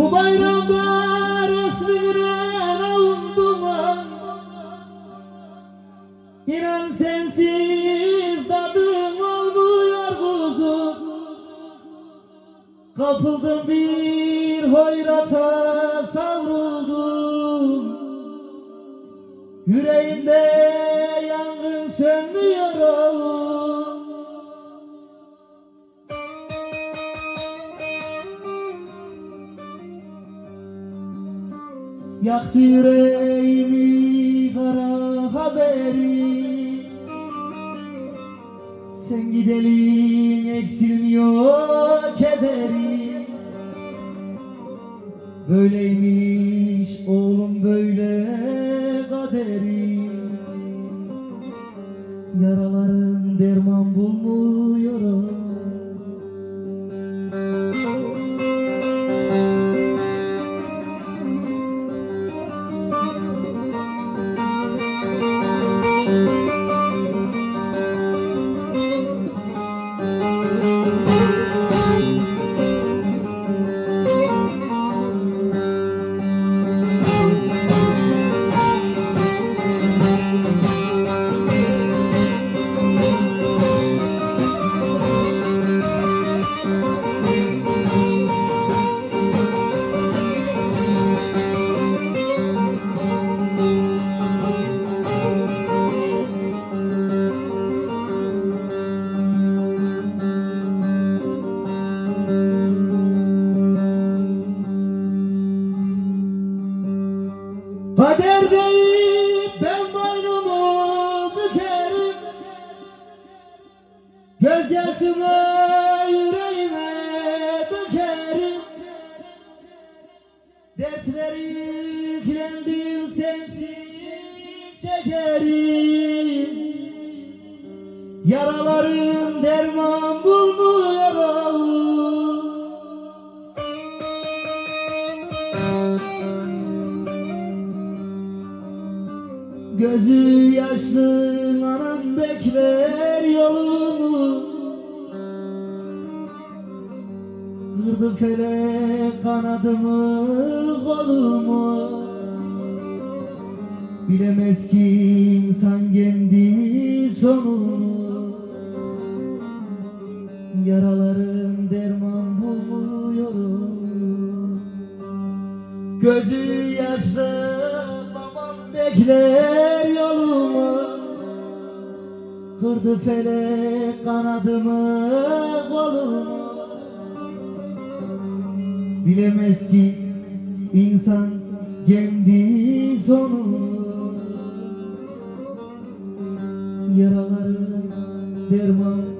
Bu bayramda resmine alındım İnan sensiz tadım olmuyor kuzum. Kapıldım bir hoyrata savruldum. Yüreğimde yangın sönmüyor Yaktı yüreğimi kara haberi. Sen gidelim eksilmiyor kederi. Böyleymiş oğlum böyle kaderi. Yaraların derman bulmuyor Kader deyip ben boynumu bükerim. Gözyaşımı yüreğime dökerim. Dertleri yüklendim sensiz çekerim. Yaralarım derman bulmuyor Gözü yaşlı anam bekler yolunu Kırdı felek kanadımı kolumu. Bilemez ki insan kendi sonunu Yaraların derman bulmuyor Gözü yaşlı babam bekler Kırdı felek kanadımı kolumu Bilemez ki insan kendi sonunu Yaraları derman